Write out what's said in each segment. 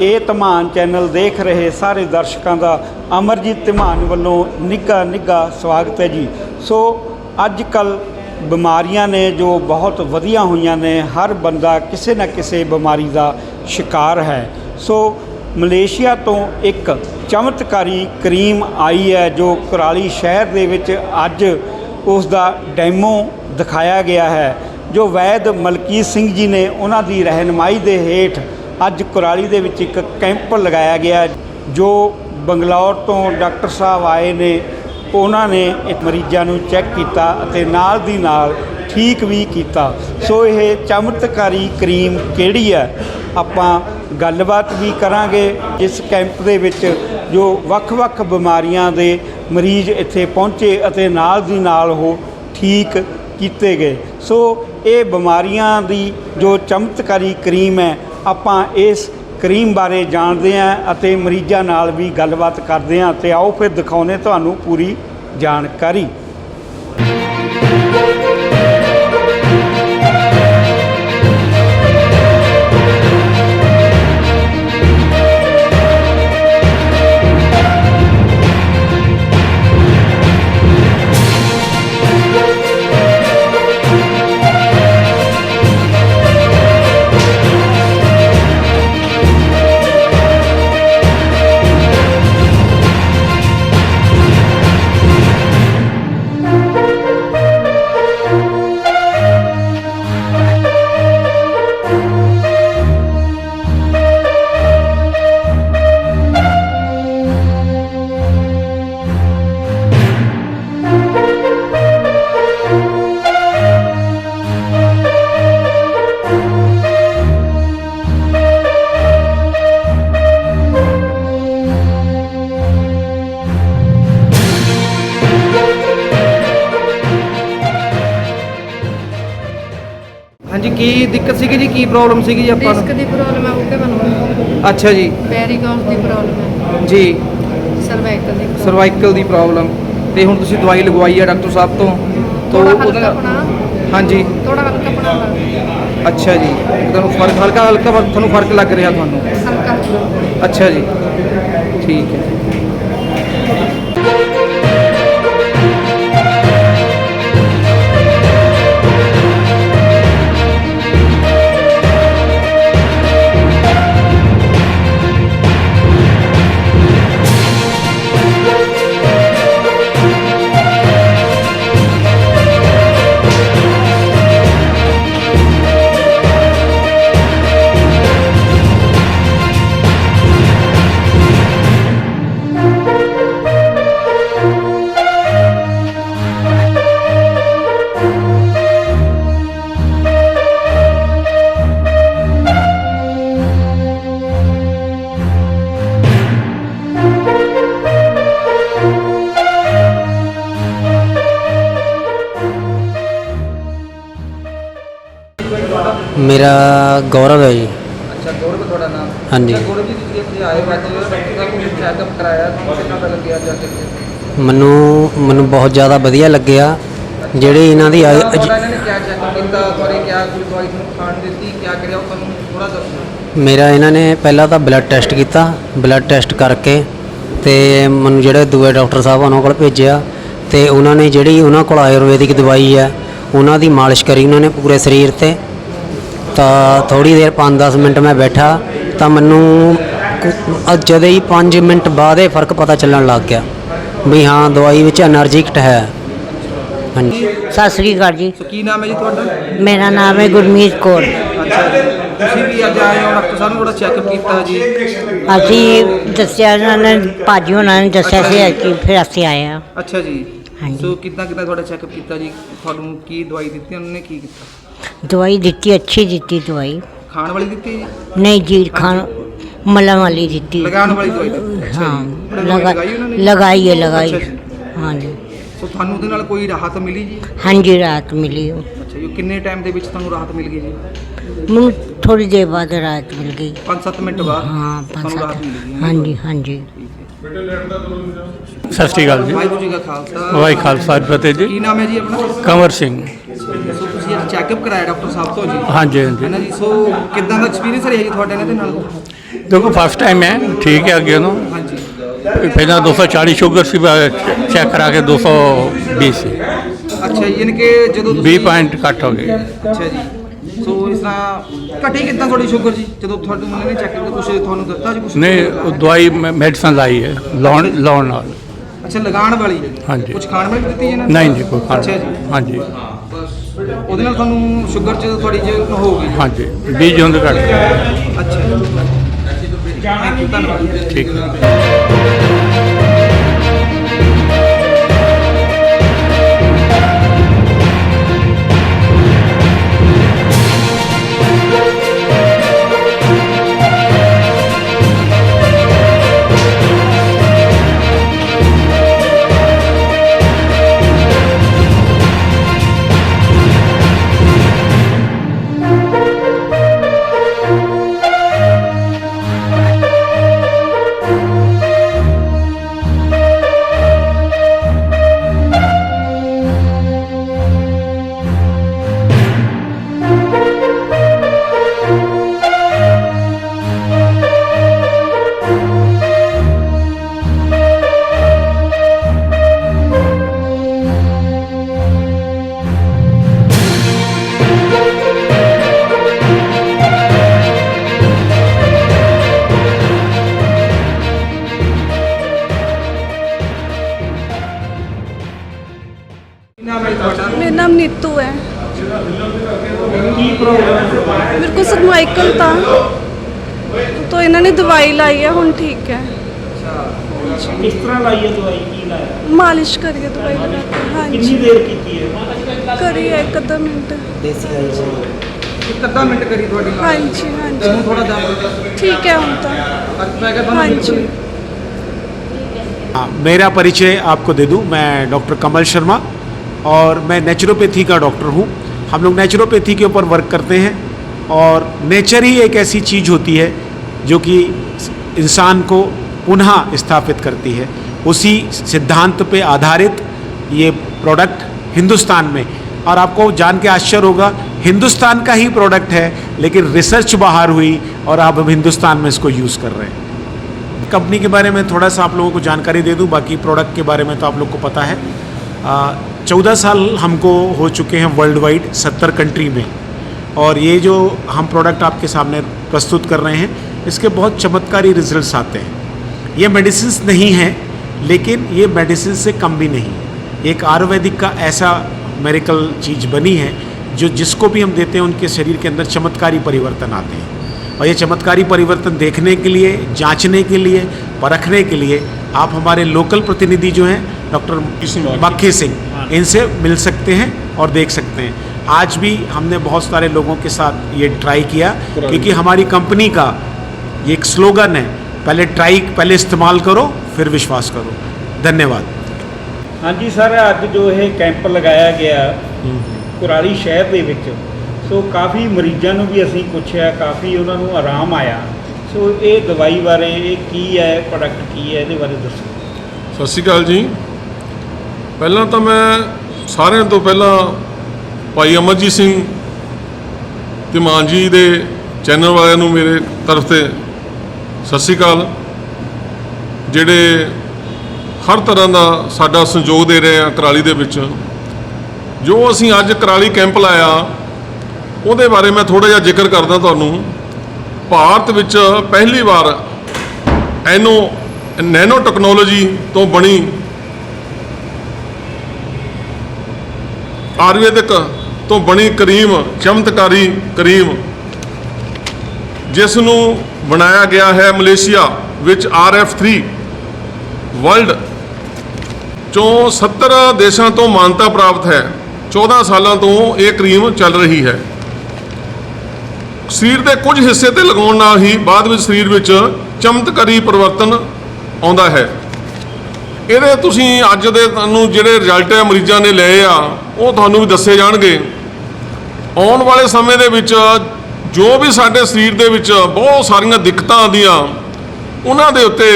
ਇਹ ਧਮਾਨ ਚੈਨਲ ਦੇਖ ਰਹੇ ਸਾਰੇ ਦਰਸ਼ਕਾਂ ਦਾ ਅਮਰਜੀਤ ਧਮਾਨ ਵੱਲੋਂ ਨਿੱਘਾ ਨਿੱਘਾ ਸਵਾਗਤ ਹੈ ਜੀ। ਸੋ ਅੱਜ ਕੱਲ ਬਿਮਾਰੀਆਂ ਨੇ ਜੋ ਬਹੁਤ ਵਧੀਆਂ ਹੋਈਆਂ ਨੇ, ਹਰ ਬੰਦਾ ਕਿਸੇ ਨਾ ਕਿਸੇ ਬਿਮਾਰੀ ਦਾ ਸ਼ਿਕਾਰ ਹੈ। ਸੋ ਮਲੇਸ਼ੀਆ ਤੋਂ ਇੱਕ ਚਮਤਕਾਰੀ ਕਰੀਮ ਆਈ ਹੈ ਜੋ ਕੁਰਾਲੀ ਸ਼ਹਿਰ ਦੇ ਵਿੱਚ ਅੱਜ ਉਸ ਦਾ ਡੈਮੋ ਦਿਖਾਇਆ ਗਿਆ ਹੈ। ਜੋ ਵੈਦ ਮਲਕੀਤ ਸਿੰਘ ਜੀ ਨੇ ਉਹਨਾਂ ਦੀ ਰਹਿਨਮਾਈ ਦੇ ਹੇਠ ਅੱਜ ਕੁਰਾਲੀ ਦੇ ਵਿੱਚ ਇੱਕ ਕੈਂਪ ਲਗਾਇਆ ਗਿਆ ਜੋ ਬੰਗਲੌਰ ਤੋਂ ਡਾਕਟਰ ਸਾਹਿਬ ਆਏ ਨੇ, ਉਹਨਾਂ ਨੇ ਇਹ ਮਰੀਜ਼ਾਂ ਨੂੰ ਚੈੱਕ ਕੀਤਾ ਅਤੇ ਨਾਲ ਦੀ ਨਾਲ ਠੀਕ ਵੀ ਕੀਤਾ। ਸੋ ਇਹ ਚਮਤਕਾਰੀ ਕਰੀਮ ਕਿਹੜੀ ਹੈ? ਆਪਾਂ ਗੱਲਬਾਤ ਵੀ ਕਰਾਂਗੇ ਇਸ ਕੈਂਪ ਦੇ ਵਿੱਚ, ਜੋ ਵੱਖ-ਵੱਖ ਬਿਮਾਰੀਆਂ ਦੇ ਮਰੀਜ਼ ਇੱਥੇ ਪਹੁੰਚੇ ਅਤੇ ਨਾਲ ਦੀ ਨਾਲ ਉਹ ਠੀਕ ਕੀਤੇ ਗਏ। ਸੋ ਇਹ ਬਿਮਾਰੀਆਂ ਦੀ ਜੋ ਚਮਤਕਾਰੀ ਕਰੀਮ ਹੈ ਆਪਾਂ ਇਸ ਕਰੀਮ ਬਾਰੇ ਜਾਣਦੇ ਹਾਂ ਅਤੇ ਮਰੀਜ਼ਾਂ ਨਾਲ ਵੀ ਗੱਲਬਾਤ ਕਰਦੇ ਹਾਂ ਤੇ ਆਓ ਫਿਰ ਦਿਖਾਉਨੇ ਤੁਹਾਨੂੰ ਪੂਰੀ ਜਾਣਕਾਰੀ। ਹਾਂਜੀ ਕੀ ਦਿੱਕਤ ਸੀਗੀ ਜੀ? ਕੀ ਪ੍ਰੋਬਲਮ ਸੀਗੀ ਜੀ ਆਪਾਂ ਡਿਸਕ ਨੂੰ ਦੀ ਪ੍ਰੋਬਲਮ ਹੈ ਉਹਕੇ ਬਣੂ ਅੱਛਾ ਜੀ। ਪੈਰੀਗੋਨਸ ਦੀ ਪ੍ਰੋਬਲਮ ਜੀ। ਹੈ ਸਰਵਾਈਕਲ ਦੀ problem ਸਰਵਾਈਕਲ ਦੀ ਪ੍ਰੋਬਲਮ ਤੇ ਹੁਣ ਤੁਸੀਂ ਦਵਾਈ ਲਗਵਾਈ ਹੈ ਡਾਕਟਰ ਸਾਹਿਬ ਤੋਂ? ਥੋੜਾ ਉਹਦੇ ਹਲਕਾ ਹਾਂਜੀ। ਥੋੜਾ ਹਲਕਾ ਪਣਾ ਹਲਕਾ ਅੱਛਾ ਜੀ। ਤੁਹਾਨੂੰ ਫ਼ਰਕ ਹਲਕਾ ਹਲਕਾ ਫਰਕ- ਤੁਹਾਨੂੰ ਫ਼ਰਕ ਲੱਗ ਰਿਹਾ ਤੁਹਾਨੂੰ? ਹਲਕਾ। ਅੱਛਾ ਜੀ। ਠੀਕ ਹੈ। ਮੇਰਾ ਗੌਰਵ ਹੈ ਜੀ। ਅੱਛਾ ਗੌਰਵ ਤੁਹਾਡਾ ਨਾਮ? ਹਾਂਜੀ। ਅੱਛਾ, ਗੌਰਵ ਜੀ ਤੁਸੀਂ ਇੱਥੇ ਆਏ ਹੋ ਅੱਜ ਡਾਕਟਰ ਸਾਹਿਬ ਕੋਲ ਚੈੱਕਅਪ ਕਰਾਇਆ? ਤੁਹਾਨੂੰ ਕਿੰਨਾ ਪਤਾ ਲੱਗਿਆ ਜਾ ਕੇ ਮੈਨੂੰ ਮੈਨੂੰ ਬਹੁਤ ਜ਼ਿਆਦਾ ਵਧੀਆ ਲੱਗਿਆ। ਜਿਹੜੇ ਇਹਨਾਂ ਦੀ ਆਈ- ਤੁਹਾਡਾ ਇਹਨਾਂ ਨੇ ਕਿਆ ਚੈੱਕਅਪ ਕੀਤਾ? ਤੁਹਾਡੇ ਕਿਆ ਕੋਈ ਦਵਾਈ ਤੁਹਾਨੂੰ ਖਾਣ ਦਿੱਤੀ? ਕਿਆ ਕਰਿਆ? ਉਹ ਤੁਹਾਨੂੰ ਥੋੜਾ ਦੱਸੋ। ਮੇਰਾ ਇਹਨਾਂ ਨੇ ਪਹਿਲਾਂ ਤਾਂ ਬਲੱਡ ਟੈਸਟ ਕੀਤਾ। ਬਲੱਡ ਟੈਸਟ ਕਰਕੇ ਤੇ ਮੈਨੂੰ ਜਿਹੜੇ ਦੂਏ ਡਾਕਟਰ ਸਾਹਿਬ ਉਹਨਾਂ ਕੋਲ ਭੇਜਿਆ ਤੇ ਉਹਨਾਂ ਨੇ ਜਿਹੜੀ ਉਹਨਾਂ ਕੋਲ ਆਯੁਰਵੈਦਿਕ ਦਵਾਈ ਹੈ ਉਹਨਾਂ ਦੀ ਮਾਲਿਸ਼ ਕਰੀ ਉਹਨਾਂ ਨੇ ਪੂਰੇ ਸਰੀਰ ਤੇ। ਤਾਂ ਥੋੜੀ ਦੇਰ 5-10 ਮਿੰਟ ਮੈਂ ਬੈਠਾ ਤਾਂ ਮੈਨੂੰ ਜਦੋਂ ਹੀ 5 ਮਿੰਟ ਬਾਅਦ ਇਹ ਫ਼ਰਕ ਪਤਾ ਚੱਲਣ ਲੱਗ ਗਿਆ ਵੀ ਹਾਂ ਦਵਾਈ ਵਿੱਚ એનર્ਜੀਕਟ ਹੈ। ਸਤਿ ਸ੍ਰੀ ਅਕਾਲ ਜੀ। ਕੀ ਨਾਮ ਹੈ ਜੀ ਤੁਹਾਡਾ? ਮੇਰਾ ਨਾਮ ਹੈ ਗੁਰਮੀਤ ਕੌਰ। ਤੁਸੀਂ ਵੀ ਅੱਜ ਆਏ ਹੋ ਡਾਕਟਰ ਸਾਹਿਬ ਨੂੰ ਬੜਾ ਚੈੱਕਅਪ ਕੀਤਾ ਜੀ। ਅਸੀਂ ਦੱਸਿਆ ਉਹਨਾਂ ਨੇ ਭਾਜੀ ਉਹਨਾਂ ਨੇ ਦੱਸਿਆ ਸੀ ਕਿ ਫਿਰ ਅਸੀਂ ਆਏ ਆ ਅੱਛਾ ਜੀ। ਹਾਂਜੀ। ਸੋ ਕਿੰਨਾ ਕਿੰਨਾ ਤੁਹਾਡਾ ਚੈੱਕਅਪ ਕੀਤਾ ਜੀ? ਤੁਹਾਨੂੰ ਕੀ ਦਵਾਈ ਦਿੱਤੀ ਉਹਨਾਂ ਨੇ ਕੀ ਕੀਤਾ? ਦਵਾਈ ਦਿੱਤੀ ਅੱਛੀ ਦਿੱਤੀ ਦਵਾਈ। ਖਾਣ ਵਾਲੀ ਦਿੱਤੀ? ਜੀ ਨਹੀਂ ਜੀ ਖਾਣ ਮਲਮ ਵਾਲੀ ਦਿੱਤੀ। ਲਗਾਉਣ ਵਾਲੀ ਦਵਾਈ ਦਿੱਤੀ। ਅੱਛਾ ਹਾਂ ਜੀ ਦਵਾਈ ਲਗਾ ਲਗਾਈ ਉਹਨਾਂ ਨੇ? ਲਗਾਈ ਹੈ ਲਗਾਈ। ਅੱਛਾ ਜੀ। ਹਾਂਜੀ। ਸੋ ਤੁਹਾਨੂੰ ਉਹਦੇ ਨਾਲ ਕੋਈ ਰਾਹਤ ਮਿਲੀ ਜੀ? ਹਾਂਜੀ ਰਾਤ ਮਿਲੀ ਉਹ। ਅੱਛਾ ਜੀ ਉਹ ਕਿੰਨੇ ਟਾਈਮ ਦੇ ਵਿੱਚ ਤੁਹਾਨੂੰ ਰਾਹਤ ਮਿਲ ਗਈ ਜੀ? ਮੈਨੂੰ ਥੋੜੀ ਦੇਰ ਬਾਅਦ ਰਾਤ ਮਿਲ ਗਈ। 5-7 ਮਿੰਟ ਬਾਅਦ ਹਾਂ ਪੰਜ ਤੁਹਾਨੂੰ ਰਾਹਤ ਸੱਤ ਮਿਲ ਗਈ ਹੈ ਨਾ? ਹਾਂਜੀ ਹਾਂਜੀ। ਸਤਿ ਸ਼੍ਰੀ ਅਕਾਲ ਜੀ। ਵਾਹਿਗੁਰੂ ਜੀ ਕਾ ਖਾਲਸਾ। ਵਾਹਿ ਖਾਲਸਾ ਜੀ ਫਤਿਹ ਜੀ। ਕੀ ਨਾਮ ਹੈ ਜੀ ਆਪਣਾ? ਕੰਵਰ ਸਿੰਘ। ਸੋ ਤੁਸੀਂ ਅੱਜ ਚੈੱਕਅਪ ਕਰਾਇਆ ਡਾਕਟਰ ਸਾਹਿਬ ਤੋਂ ਜੀ? ਹਾਂਜੀ ਹਾਂਜੀ। ਹੈ ਨਾ ਜੀ ਸੋ ਕਿੱਦਾਂ ਦਾ ਐਕਸਪੀਰੀਅੰਸ ਰਿਹਾ ਜੀ ਤੁਹਾਡੇ ਇਹਨਾਂ ਦੇ ਨਾਲ? ਦੇਖੋ ਫਸਟ ਟਾਈਮ ਹੈ ਠੀਕ ਹੈ ਅੱਗੇ ਨੂੰ। ਹਾਂਜੀ। ਪਹਿਲਾਂ 240 ਸ਼ੂਗਰ ਸੀ ਚੈੱਕ ਕਰਾ ਕੇ 220 ਸੀ ਅੱਛਾ ਜੀ, ਯਾਨੀ ਕਿ ਜਦੋਂ 20 ਪੁਆਇੰਟ ਘੱਟ ਹੋ ਗਏ। ਅੱਛਾ ਜੀ। ਸੋ ਇਸ ਤਰ੍ਹਾਂ ਘਟੀ ਕਿੱਦਾਂ ਤੁਹਾਡੀ ਸ਼ੂਗਰ ਜੀ? ਜਦੋਂ ਤੁਹਾਨੂੰ ਉਹਨਾਂ ਨੇ ਚੈੱਕ ਕੀਤਾ ਕੁਝ ਤੁਹਾਨੂੰ ਦਿੱਤਾ ਜੀ ਕੁਝ ਨਹੀਂ ਉਹ ਦਵਾਈ ਮੈਡੀਸਨ ਲਾਈ ਹੈ ਲਾਉਣ ਲਾਉਣ ਨਾਲ। ਅੱਛਾ ਲਗਾਉਣ ਵਾਲੀ? ਹਾਂਜੀ। ਕੁਝ ਖਾਣ ਵਾਲੀ ਵੀ ਦਿੱਤੀ ਜੀ ਇਹਨਾਂ ਨੇ? ਨਹੀਂ ਜੀ ਕੋਈ ਖਾਣ ਅੱਛਾ ਜੀ। ਹਾਂਜੀ। ਉਹਦੇ ਨਾਲ ਤੁਹਾਨੂੰ ਸ਼ੂਗਰ ਚ ਥੋੜੀ ਜਿਹੀ ਹੋ ਗਈ। ਹਾਂਜੀ 20 ਜੂਨ ਘੱਟ ਗਿਆ। ਅੱਛਾ ਜੀ। ਥੈਂਕ ਯੂ ਧੰਨਵਾਦ ਠੀਕ मेरे को ਸਰਮਾਈਕਲ ਤਾਂ तो इन्होंने दवाई लाई है ਹੁਣ ਠੀਕ ਹੈ ਕਿਸ ਤਰ੍ਹਾਂ ਲਾਈ ਹੈ ਦਵਾਈ ਕੀ ਲਾਇਆ ਮਾਲਿਸ਼ ਕਰੀਏ ਦਵਾਈ ਲਗਾ ਕੇ ਕਿੰਨੀ ਹਾਂਜੀ ਦੇਰ ਕੀਤੀ ਹੈ ਕਰੀਏ ਇੱਕ ਅੱਧਾ ਮਿੰਟ ਇੱਕ ਅੱਧਾ ਮਿੰਟ ਕਰੀ ਤੁਹਾਡੀ ਹਾਂਜੀ ਤੇ ਹਾਂਜੀ ਹੁਣ ਥੋੜਾ ਦਮ ਠੀਕ ਹੈ ਹੁਣ ਤਾਂ ਫਰਕ ਪੈ ਗਿਆ ਤੁਹਾਨੂੰ ਹਾਂਜੀ हाँ, मेरा परिचय आपको दे दूं मैं डॉक्टर कमल शर्मा और मैं नेचुरोपैथी का डॉक्टर हूं हम लोग नेचुरोपैथी के ऊपर वर्क करते हैं और नेचर ही एक ऐसी चीज़ होती है जो कि इंसान को पुनः स्थापित करती है। उसी सिद्धांत पे आधारित ये प्रोडक्ट हिंदुस्तान में। और आपको जान के आश्चर्य होगा, हिंदुस्तान का ही प्रोडक्ट है, लेकिन रिसर्च बाहर हुई और आप अब हिंदुस्तान में इसको यूज़ कर रहे हैं। कंपनी के बारे में थोड़ा सा आप लोगों को जानकारी दे दूँ, बाकी प्रोडक्ट के बारे में तो आप लोग को पता है। चौदह साल हमको हो चुके हैं वर्ल्ड वाइड सत्तर कंट्री में। और ये जो हम प्रोडक्ट आपके सामने प्रस्तुत कर रहे हैं, इसके बहुत चमत्कारी रिजल्ट्स आते हैं। ये मेडिसिन नहीं हैं, लेकिन ये मेडिसिन से कम भी नहीं। एक आयुर्वेदिक का ऐसा मेडिकल चीज़ बनी है, जो जिसको भी हम देते हैं, उनके शरीर के अंदर चमत्कारी परिवर्तन आते हैं। और ये चमत्कारी परिवर्तन देखने के लिए, जांचने के लिए, परखने के लिए आप हमारे लोकल प्रतिनिधि जो हैं डॉक्टर मक्खी सिंह इनसे मिल सकते हैं और देख सकते हैं आज भी हमने बहुत सारे लोगों के साथ ये ट्राई किया क्योंकि हमारी कंपनी का ये एक स्लोगन है पहले ट्राई पहले इस्तेमाल करो फिर विश्वास करो धन्यवाद ਹਾਂਜੀ ਸਰ ਅੱਜ ਜੋ ਇਹ ਕੈਂਪ ਲਗਾਇਆ ਗਿਆ ਕੁਰਾਲੀ ਸ਼ਹਿਰ ਦੇ ਵਿੱਚ ਸੋ ਕਾਫੀ ਮਰੀਜ਼ਾਂ ਨੂੰ ਵੀ ਅਸੀਂ ਪੁੱਛਿਆ ਕਾਫੀ ਉਹਨਾਂ ਨੂੰ ਆਰਾਮ ਆਇਆ ਸੋ ਇਹ ਦਵਾਈ ਬਾਰੇ ਇਹ ਕੀ ਹੈ ਪ੍ਰੋਡਕਟ ਕੀ ਹੈ ਇਹਦੇ ਬਾਰੇ ਦੱਸੋ ਸਤਿ ਸ਼੍ਰੀ ਅਕਾਲ ਜੀ ਪਹਿਲਾਂ ਤਾਂ ਮੈਂ ਸਾਰਿਆਂ ਤੋਂ ਪਹਿਲਾਂ ਭਾਈ ਅਮਰਜੀਤ ਸਿੰਘ ਤੇ ਮਾਨ ਜੀ ਦੇ ਚੈਨਲ ਵਾਲਿਆਂ ਨੂੰ ਮੇਰੇ ਤਰਫ ਤੇ ਸਤਿ ਸ਼੍ਰੀ ਅਕਾਲ। ਜਿਹੜੇ ਹਰ ਤਰ੍ਹਾਂ ਦਾ ਸਾਡਾ ਸਹਿਯੋਗ ਦੇ ਰਹੇ ਆ ਕਰਾਲੀ ਦੇ ਵਿੱਚ, ਜੋ ਅਸੀਂ ਅੱਜ ਕਰਾਲੀ ਕੈਂਪ ਲਾਇਆ, ਉਹਦੇ ਬਾਰੇ ਮੈਂ ਥੋੜਾ ਜਿਹਾ ਜ਼ਿਕਰ ਕਰਦਾ ਤੁਹਾਨੂੰ। ਭਾਰਤ ਵਿੱਚ ਪਹਿਲੀ ਵਾਰ ਐਨੋ ਨੈਨੋ ਟੈਕਨੋਲੋਜੀ ਤੋਂ ਬਣੀ ਆਯੁਰਵੈਦਿਕ ਤੋਂ ਬਣੀ ਕਰੀਮ, ਚਮਤਕਾਰੀ ਕਰੀਮ ਜਿਸ ਨੂੰ ਬਣਾਇਆ ਗਿਆ ਹੈ ਮਲੇਸ਼ੀਆ ਵਿੱਚ RF3 ਵਰਲਡ ਚੋਂ 70 ਦੇਸ਼ਾਂ ਤੋਂ ਮਾਨਤਾ ਪ੍ਰਾਪਤ ਹੈ। 14 ਸਾਲਾਂ ਤੋਂ ਇਹ ਕਰੀਮ ਚੱਲ ਰਹੀ ਹੈ। ਸਰੀਰ ਦੇ ਕੁਝ ਹਿੱਸੇ ਤੇ ਲਗਾਉਣ ਨਾਲ ਹੀ ਬਾਅਦ ਵਿੱਚ ਸਰੀਰ ਵਿੱਚ ਚਮਤਕਾਰੀ ਪਰਿਵਰਤਨ ਆਉਂਦਾ ਹੈ। ਇਹਦੇ ਤੁਸੀਂ ਅੱਜ ਦੇ ਤੁਹਾਨੂੰ ਜਿਹੜੇ ਰਿਜ਼ਲਟ ਹੈ, ਮਰੀਜ਼ਾਂ ਨੇ ਲਏ ਆ, ਉਹ ਤੁਹਾਨੂੰ ਵੀ ਦੱਸੇ ਜਾਣਗੇ। ਆਉਣ ਵਾਲੇ ਸਮੇਂ ਦੇ ਵਿੱਚ ਜੋ ਵੀ ਸਾਡੇ ਸਰੀਰ ਦੇ ਵਿੱਚ ਬਹੁਤ ਸਾਰੀਆਂ ਦਿੱਕਤਾਂ ਆਉਂਦੀਆਂ, ਉਹਨਾਂ ਦੇ ਉੱਤੇ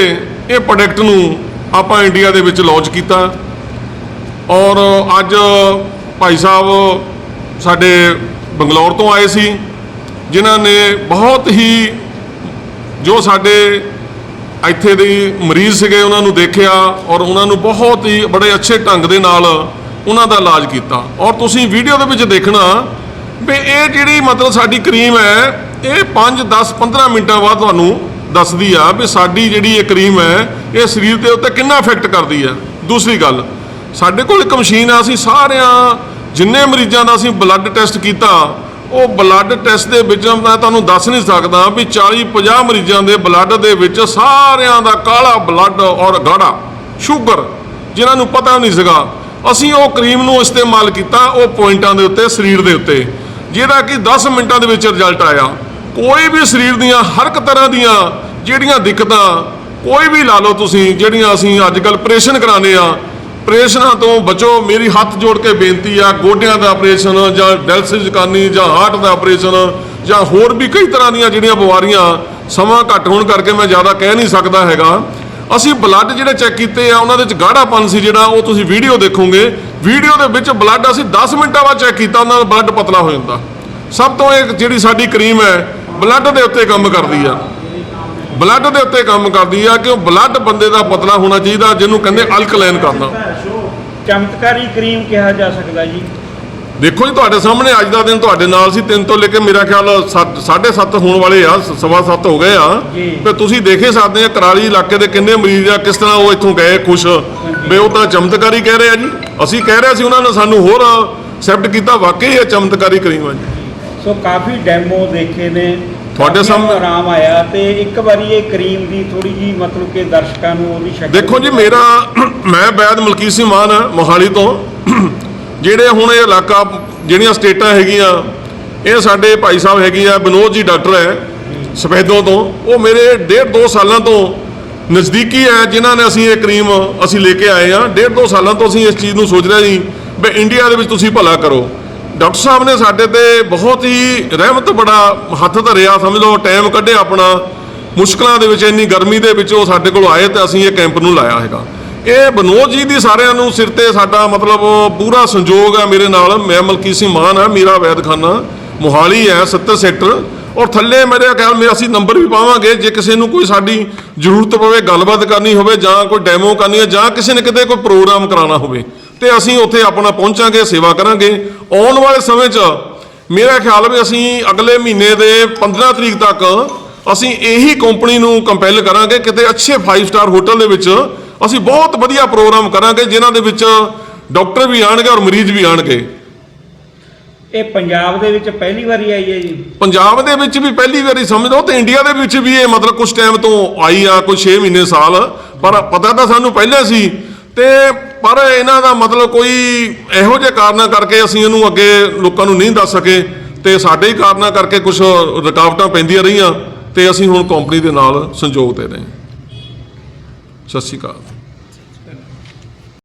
ਇਹ ਪ੍ਰੋਡਕਟ ਨੂੰ ਆਪਾਂ ਇੰਡੀਆ ਦੇ ਵਿੱਚ ਲਾਂਚ ਕੀਤਾ। ਔਰ ਅੱਜ ਭਾਈ ਸਾਹਿਬ ਸਾਡੇ ਬੰਗਲੌਰ ਤੋਂ ਆਏ ਸੀ, ਜਿਨ੍ਹਾਂ ਨੇ ਬਹੁਤ ਹੀ ਜੋ ਸਾਡੇ ਇੱਥੇ ਦੇ ਮਰੀਜ਼ ਸੀਗੇ, ਉਹਨਾਂ ਨੂੰ ਦੇਖਿਆ ਔਰ ਉਹਨਾਂ ਨੂੰ ਬਹੁਤ ਹੀ ਬੜੇ ਅੱਛੇ ਢੰਗ ਦੇ ਨਾਲ ਉਹਨਾਂ ਦਾ ਇਲਾਜ ਕੀਤਾ। ਔਰ ਤੁਸੀਂ ਵੀਡੀਓ ਦੇ ਵਿੱਚ ਦੇਖਣਾ ਵੀ ਇਹ ਜਿਹੜੀ ਮਤਲਬ ਸਾਡੀ ਕਰੀਮ ਹੈ, ਇਹ 5 10 15 ਮਿੰਟਾਂ ਬਾਅਦ ਤੁਹਾਨੂੰ ਦੱਸਦੀ ਆ ਵੀ ਸਾਡੀ ਜਿਹੜੀ ਇਹ ਕਰੀਮ ਹੈ, ਇਹ ਸਰੀਰ ਦੇ ਉੱਤੇ ਕਿੰਨਾ ਇਫੈਕਟ ਕਰਦੀ ਹੈ। ਦੂਸਰੀ ਗੱਲ, ਸਾਡੇ ਕੋਲ ਇੱਕ ਮਸ਼ੀਨ ਆ, ਅਸੀਂ ਸਾਰਿਆਂ, ਜਿੰਨੇ ਮਰੀਜ਼ਾਂ ਦਾ ਅਸੀਂ ਬਲੱਡ ਟੈਸਟ ਕੀਤਾ ਉਹ ਬਲੱਡ ਟੈਸਟ ਦੇ ਵਿੱਚ ਮੈਂ ਤੁਹਾਨੂੰ ਦੱਸ ਨਹੀਂ ਸਕਦਾ ਵੀ 40 50 ਮਰੀਜ਼ਾਂ ਦੇ ਬਲੱਡ ਦੇ ਵਿੱਚ ਸਾਰਿਆਂ ਦਾ ਕਾਲਾ ਬਲੱਡ ਔਰ ਗਾੜਾ ਸ਼ੂਗਰ ਜਿਨ੍ਹਾਂ ਨੂੰ ਪਤਾ ਨਹੀਂ ਸੀਗਾ। ਅਸੀਂ ਉਹ ਕਰੀਮ ਨੂੰ ਇਸਤੇਮਾਲ ਕੀਤਾ, ਉਹ ਪੁਆਇੰਟਾਂ ਦੇ ਉੱਤੇ, ਸਰੀਰ ਦੇ ਉੱਤੇ ਜਿਹੜਾ ਕਿ 10 ਮਿੰਟਾਂ ਦੇ ਵਿੱਚ ਰਿਜ਼ਲਟ ਆਇਆ। ਕੋਈ ਵੀ ਸਰੀਰ ਦੀਆਂ ਹਰ ਇੱਕ ਤਰ੍ਹਾਂ ਦੀਆਂ ਜਿਹੜੀਆਂ ਦਿੱਕਤਾਂ, ਕੋਈ ਵੀ ਲਾ ਲਓ ਤੁਸੀਂ, ਜਿਹੜੀਆਂ ਅਸੀਂ ਅੱਜ ਕੱਲ ਆਪਰੇਸ਼ਨ ਕਰਾਉਂਦੇ ਆ ਆਪਰੇਸ਼ਨਾਂ ਤੋਂ ਬਚੋ, ਮੇਰੀ ਹੱਥ ਜੋੜ ਕੇ ਬੇਨਤੀ ਆ, ਗੋਡਿਆਂ ਦਾ ਆਪਰੇਸ਼ਨ ਜਾਂ ਡਾਇਲਸਿਸ ਕਰਨੀ ਜਾਂ ਹਾਰਟ ਦਾ ਆਪਰੇਸ਼ਨ ਜਾਂ ਹੋਰ ਵੀ ਕਈ ਤਰ੍ਹਾਂ ਦੀਆਂ ਜਿਹੜੀਆਂ ਬਿਮਾਰੀਆਂ ਸਮਾਂ ਘੱਟ ਹੋਣ ਕਰਕੇ ਮੈਂ ਜ਼ਿਆਦਾ ਕਹਿ ਨਹੀਂ ਸਕਦਾ ਹੈਗਾ। ਅਸੀਂ ਬਲੱਡ ਜਿਹੜੇ ਚੈੱਕ ਕੀਤੇ ਆ, ਉਹਨਾਂ ਦੇ ਵਿੱਚ ਗਾੜਾਪਨ ਸੀ ਜਿਹੜਾ, ਉਹ ਤੁਸੀਂ ਵੀਡੀਓ ਦੇਖੋਗੇ। ਵੀਡੀਓ ਦੇ ਵਿੱਚ ਬਲੱਡ ਅਸੀਂ 10 ਮਿੰਟਾਂ ਬਾਅਦ ਚੈੱਕ ਕੀਤਾ, ਉਹਨਾਂ ਦਾ ਬਲੱਡ ਪਤਲਾ ਹੋ ਜਾਂਦਾ। ਸਭ ਤੋਂ ਇਹ ਜਿਹੜੀ ਸਾਡੀ ਕਰੀਮ ਹੈ ਬਲੱਡ ਦੇ ਉੱਤੇ ਕੰਮ ਕਰਦੀ ਆ। ਬਲੱਡ ਦੇ ਉੱਤੇ ਕੰਮ ਕਰਦੀ ਆ ਕਿ ਉਹ ਬਲੱਡ ਬੰਦੇ ਦਾ ਪਤਲਾ ਹੋਣਾ ਚਾਹੀਦਾ ਜਿਹਨੂੰ ਕਹਿੰਦੇ ਅਲਕਲਾਈਨ ਕਰਨਾ। ਚਮਤਕਾਰੀ ਕਰੀਮ ਕਿਹਾ ਜਾ ਸਕਦਾ ਜੀ। ਦੇਖੋ ਜੀ ਤੁਹਾਡੇ ਸਾਹਮਣੇ ਅੱਜ ਦਾ ਦਿਨ ਤੁਹਾਡੇ ਨਾਲ ਸੀ ਤਿੰਨ ਤੋਂ ਲੈ ਕੇ ਮੇਰਾ ਖਿਆਲ 7.5 ਹੋਣ ਵਾਲੇ ਆ ਸਵਾ ਸੱਤ ਹੋ ਗਏ ਆ। ਤੇ ਤੁਸੀਂ ਦੇਖੇ ਸਕਦੇ ਆ ਕਰਾਲੀ ਇਲਾਕੇ ਦੇ ਕਿੰਨੇ ਮਰੀਜ਼ ਆ ਕਿਸ ਤਰ੍ਹਾਂ ਉਹ ਇੱਥੋਂ ਗਏ ਖੁਸ਼। ਵੀ ਉਹ ਤਾਂ ਚਮਤਕਾਰੀ ਕਹਿ ਰਹੇ ਆ ਜੀ। ਅਸੀਂ ਕਹਿ ਰਹੇ ਸੀ ਉਹਨਾਂ ਨੇ ਸਾਨੂੰ ਹੋਰ ਐਕਸੈਪਟ ਕੀਤਾ ਵਾਕਈ ਇਹ ਚਮਤਕਾਰੀ ਕਰੀਮ ਆ ਜੀ। ਸੋ ਕਾਫੀ ਡੈਮੋ ਦੇਖੇ ਨੇ ਤੁਹਾਡੇ ਸਾਹਮਣੇ- ਆਰਾਮ ਆਇਆ ਤੇ ਇੱਕ ਵਾਰੀ ਇਹ ਕਰੀਮ ਦੀ ਥੋੜੀ ਜੀ ਮਤਲਬ ਕਿ ਦਰਸ਼ਕਾਂ ਨੂੰ ਉਹਦੀ ਸ਼ਕਲ ਦੇਖੋ ਜੀ ਮੇਰਾ ਮੈਂ ਵੈਦ ਮਲਕੀਤ ਸਿੰਘ ਮਾਨ ਮੋਹਾਲੀ ਤੋਂ। ਜਿਹੜੇ ਹੁਣ ਇਹ ਇਲਾਕਾ ਜਿਹੜੀਆਂ ਸਟੇਟਾਂ ਹੈਗੀਆਂ ਇਹ ਸਾਡੇ ਭਾਈ ਸਾਹਿਬ ਹੈਗੇ ਆ ਵਿਨੋਦ ਜੀ ਡਾਕਟਰ ਹੈ ਸਫੈਦੋਂ ਤੋਂ। ਉਹ ਮੇਰੇ ਡੇਢ ਦੋ ਸਾਲਾਂ ਤੋਂ ਨਜ਼ਦੀਕੀ ਹੈ ਜਿਨ੍ਹਾਂ ਨੇ ਅਸੀਂ ਇਹ ਕਰੀਮ ਅਸੀਂ ਲੈ ਕੇ ਆਏ ਆ। ਡੇਢ ਦੋ ਸਾਲਾਂ ਤੋਂ ਅਸੀਂ ਇਸ ਚੀਜ਼ ਨੂੰ ਸੋਚ ਰਹੇ ਜੀ ਵੀ ਇੰਡੀਆ ਦੇ ਵਿੱਚ ਤੁਸੀਂ ਭਲਾ ਕਰੋ। ਡਾਕਟਰ ਸਾਹਿਬ ਨੇ ਸਾਡੇ ਤੇ ਬਹੁਤ ਹੀ ਰਹਿਮਤ ਬੜਾ ਹੱਥ ਧਰਿਆ, ਸਮਝ ਲਓ ਟਾਈਮ ਕੱਢਿਆ ਆਪਣਾ। ਮੁਸ਼ਕਲਾਂ ਦੇ ਵਿੱਚ, ਇੰਨੀ ਗਰਮੀ ਦੇ ਵਿੱਚ ਉਹ ਸਾਡੇ ਕੋਲ ਆਏ ਤੇ ਅਸੀਂ ਇਹ ਕੈਂਪ ਨੂੰ ਲਾਇਆ ਹੈਗਾ। ਇਹ ਬਨੋਦ ਜੀ ਦੀ ਸਾਰਿਆਂ ਨੂੰ ਸਿਰ ਤੇ ਸਾਡਾ ਮਤਲਬ ਪੂਰਾ ਸੰਯੋਗ ਹੈ ਮੇਰੇ ਨਾਲ। ਮੈਂ ਮਲਕੀਤ ਸਿੰਘ ਮਾਨ ਹੈ ਮੇਰਾ ਵੈਦਖਾਨਾ। ਮੋਹਾਲੀ ਹੈ 70 ਸੈਕਟਰ। ਔਰ ਥੱਲੇ ਮੇਰੇ ਖਿਆਲ ਮੇ ਅਸੀਂ ਨੰਬਰ ਵੀ ਪਾਵਾਂਗੇ, ਜੇ ਕਿਸੇ ਨੂੰ ਕੋਈ ਸਾਡੀ ਜ਼ਰੂਰਤ ਪਵੇ, ਗੱਲਬਾਤ ਕਰਨੀ ਹੋਵੇ ਜਾਂ ਕੋਈ ਡੈਮੋ ਕਰਨੀ ਹੈ ਜਾਂ ਕਿਸੇ ਨੇ ਕਿਤੇ ਕੋਈ ਪ੍ਰੋਗਰਾਮ ਕਰਾਉਣਾ ਹੋਵੇ। ਤੇ ਅਸੀਂ ਉੱਥੇ ਆਪਣਾ ਪਹੁੰਚਾਂਗੇ ਸੇਵਾ ਕਰਾਂਗੇ। ਆਉਣ ਵਾਲੇ ਸਮੇਂ 'ਚ ਮੇਰਾ ਖਿਆਲ ਵੀ ਅਸੀਂ ਅਗਲੇ ਮਹੀਨੇ ਦੇ 15 ਤਰੀਕ ਤੱਕ ਅਸੀਂ ਇਹੀ ਕੰਪਨੀ ਨੂੰ ਕੰਪੈਲ ਕਰਾਂਗੇ ਕਿਤੇ ਅੱਛੇ 5 ਸਟਾਰ ਹੋਟਲ ਦੇ ਵਿੱਚ ਅਸੀਂ ਬਹੁਤ ਵਧੀਆ ਪ੍ਰੋਗਰਾਮ ਕਰਾਂਗੇ ਜਿਨ੍ਹਾਂ ਦੇ ਵਿੱਚ ਡਾਕਟਰ ਵੀ ਆਣਗੇ ਔਰ ਮਰੀਜ਼ ਵੀ ਆਣਗੇ ਇਹ ਪੰਜਾਬ ਦੇ ਵਿੱਚ ਪਹਿਲੀ ਵਾਰੀ ਆਈ ਹੈ ਜੀ। ਪੰਜਾਬ ਦੇ ਵਿੱਚ ਵੀ ਪਹਿਲੀ ਵਾਰੀ ਸਮਝ ਲਓ ਤੇ ਇੰਡੀਆ ਦੇ ਵਿੱਚ ਵੀ ਇਹ ਮਤਲਬ ਕੁਝ ਟਾਈਮ ਤੋਂ ਆਈ ਆ ਕੋਈ 6 ਮਹੀਨੇ ਸਾਲ ਪਰ ਪਤਾ ਤਾਂ ਸਾਨੂੰ ਪਹਿਲਾਂ ਸੀ। ਤੇ ਪਰ ਇਹਨਾਂ ਦਾ ਮਤਲਬ ਕੋਈ ਇਹੋ ਜਿਹੇ ਕਾਰਨਾਂ ਕਰਕੇ ਅਸੀਂ ਇਹਨੂੰ ਅੱਗੇ ਲੋਕਾਂ ਨੂੰ ਨਹੀਂ ਦੱਸ ਸਕੇ ਤੇ ਸਾਡੇ ਹੀ ਕਾਰਨਾਂ ਕਰਕੇ ਕੁਝ ਰੁਕਾਵਟਾਂ ਪੈਂਦੀਆਂ ਰਹੀਆਂ ਤੇ ਅਸੀਂ ਹੁਣ ਕੰਪਨੀ ਦੇ ਨਾਲ ਸੰਯੋਗ ਦੇ ਰਹੇ ਹਾਂ। ਸਤਿ ਸ਼੍ਰੀ ਅਕਾਲ।